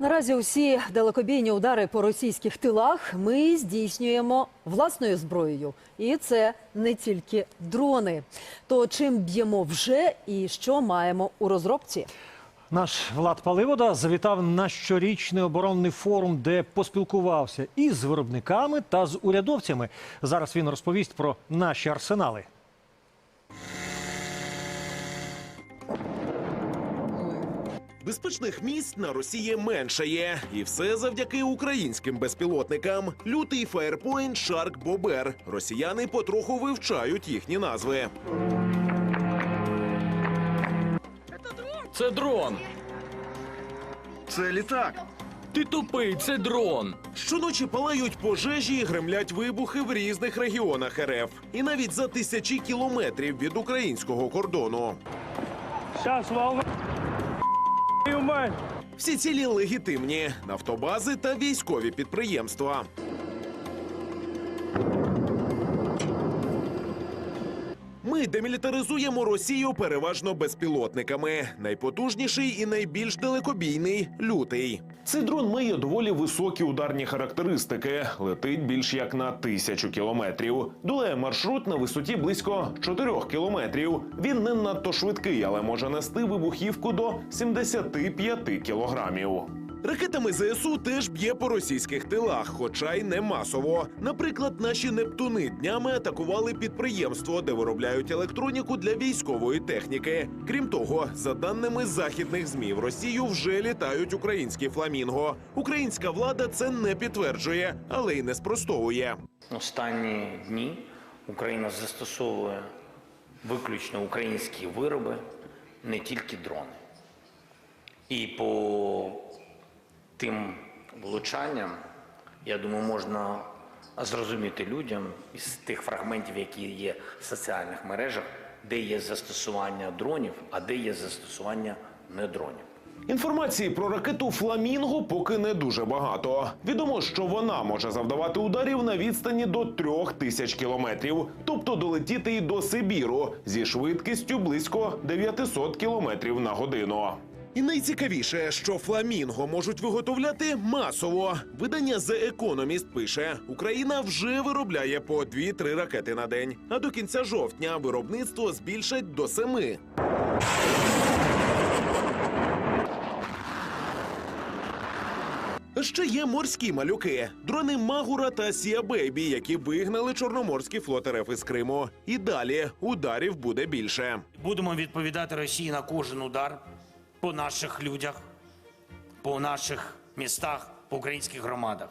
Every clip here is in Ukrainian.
Наразі усі далекобійні удари по російських тилах ми здійснюємо власною зброєю, і це не тільки дрони. То чим б'ємо вже і що маємо у розробці? Наш Влад Паливода завітав на щорічний оборонний форум, де поспілкувався і з виробниками, та з урядовцями. Зараз він розповість про наші арсенали. Безпечних місць на Росії меншає, і все завдяки українським безпілотникам. Лютий Фаєрпойнт, Шарк, Бобер. Росіяни потроху вивчають їхні назви. Це дрон. Це літак. Ти тупий, це дрон. Щоночі палають пожежі і гремлять вибухи в різних регіонах РФ, і навіть за тисячі кілометрів від українського кордону. Сейчас волна мать. Всі цілі легітимні нафтобази та військові підприємства. Демілітаризуємо Росію переважно безпілотниками. Найпотужніший і найбільш далекобійний лютий. Цей дрон має доволі високі ударні характеристики. Летить більш як на тисячу кілометрів. Долає маршрут на висоті близько 4 кілометрів. Він не надто швидкий, але може нести вибухівку до 75 кілограмів. Ракетами ЗСУ теж б'є по російських тилах, хоча й не масово. Наприклад, наші нептуни днями атакували підприємство, де виробляють електроніку для військової техніки. Крім того, за даними західних змі, в Росію вже літають українські фламінго. Українська влада це не підтверджує, але й не спростовує. Останні дні Україна застосовує виключно українські вироби, не тільки дрони. І по тим влучанням, я думаю, можна зрозуміти людям із тих фрагментів, які є в соціальних мережах, де є застосування дронів, а де є застосування не дронів. Інформації про ракету Фламінго поки не дуже багато. Відомо, що вона може завдавати ударів на відстані до трьох тисяч кілометрів, тобто долетіти і до Сибіру зі швидкістю близько 900 кілометрів на годину. І найцікавіше, що фламінго можуть виготовляти масово. Видання The Economist пише: Україна вже виробляє по 2-3 ракети на день. А до кінця жовтня виробництво збільшать до семи. Ще є морські малюки, дрони Магура та Сія Бейбі, які вигнали Чорноморський флот РФ із Криму. І далі ударів буде більше. Будемо відповідати Росії на кожен удар по наших людях, по наших містах, по українських громадах.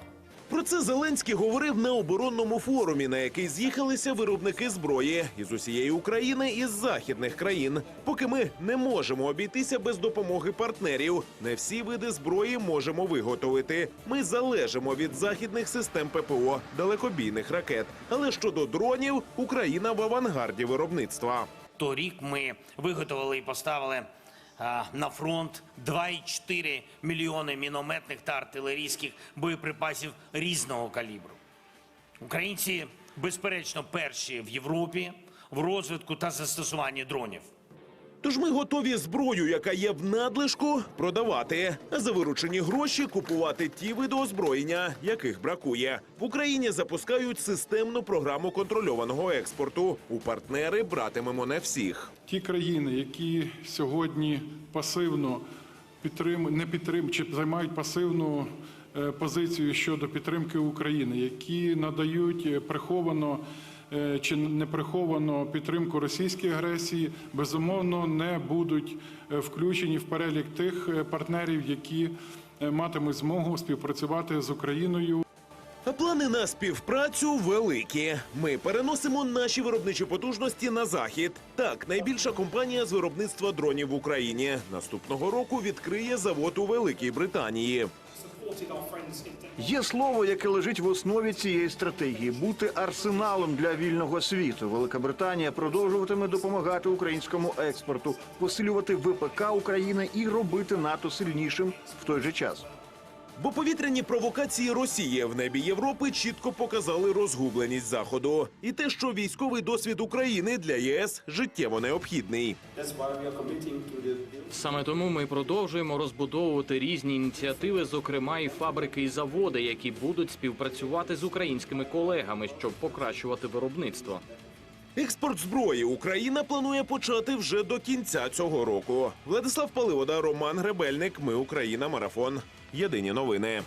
Про це Зеленський говорив на оборонному форумі, на який з'їхалися виробники зброї із усієї України і з західних країн. Поки ми не можемо обійтися без допомоги партнерів, не всі види зброї можемо виготовити. Ми залежимо від західних систем ППО, далекобійних ракет. Але щодо дронів, Україна в авангарді виробництва. Торік ми виготовили і поставили на фронт 2,4 мільйони мінометних та артилерійських боєприпасів різного калібру. Українці, безперечно, перші в Європі в розвитку та застосуванні дронів. Тож ми готові зброю, яка є в надлишку, продавати, а за виручені гроші купувати ті види озброєння, яких бракує. В Україні запускають системну програму контрольованого експорту. У партнери братимемо не всіх. ті країни, які сьогодні пасивно підтрим... не підтрим... чи займають пасивну е, позицію щодо підтримки України, які надають е, приховано чи не приховано підтримку російській агресії, безумовно не будуть е, включені в перелік тих е, партнерів, які е, матимуть змогу співпрацювати з Україною. Плани на співпрацю великі. Ми переносимо наші виробничі потужності на захід. Так, найбільша компанія з виробництва дронів в Україні наступного року відкриє завод у Великій Британії. Є слово, яке лежить в основі цієї стратегії бути арсеналом для вільного світу. Велика Британія продовжуватиме допомагати українському експорту, посилювати ВПК України і робити НАТО сильнішим в той же час. Бо повітряні провокації Росії в небі Європи чітко показали розгубленість Заходу. І те, що військовий досвід України для ЄС життєво необхідний. Саме тому ми продовжуємо розбудовувати різні ініціативи, зокрема і фабрики і заводи, які будуть співпрацювати з українськими колегами, щоб покращувати виробництво. Експорт зброї Україна планує почати вже до кінця цього року. Владислав Паливода, Роман Гребельник. Ми Україна. Марафон. Єдині новини.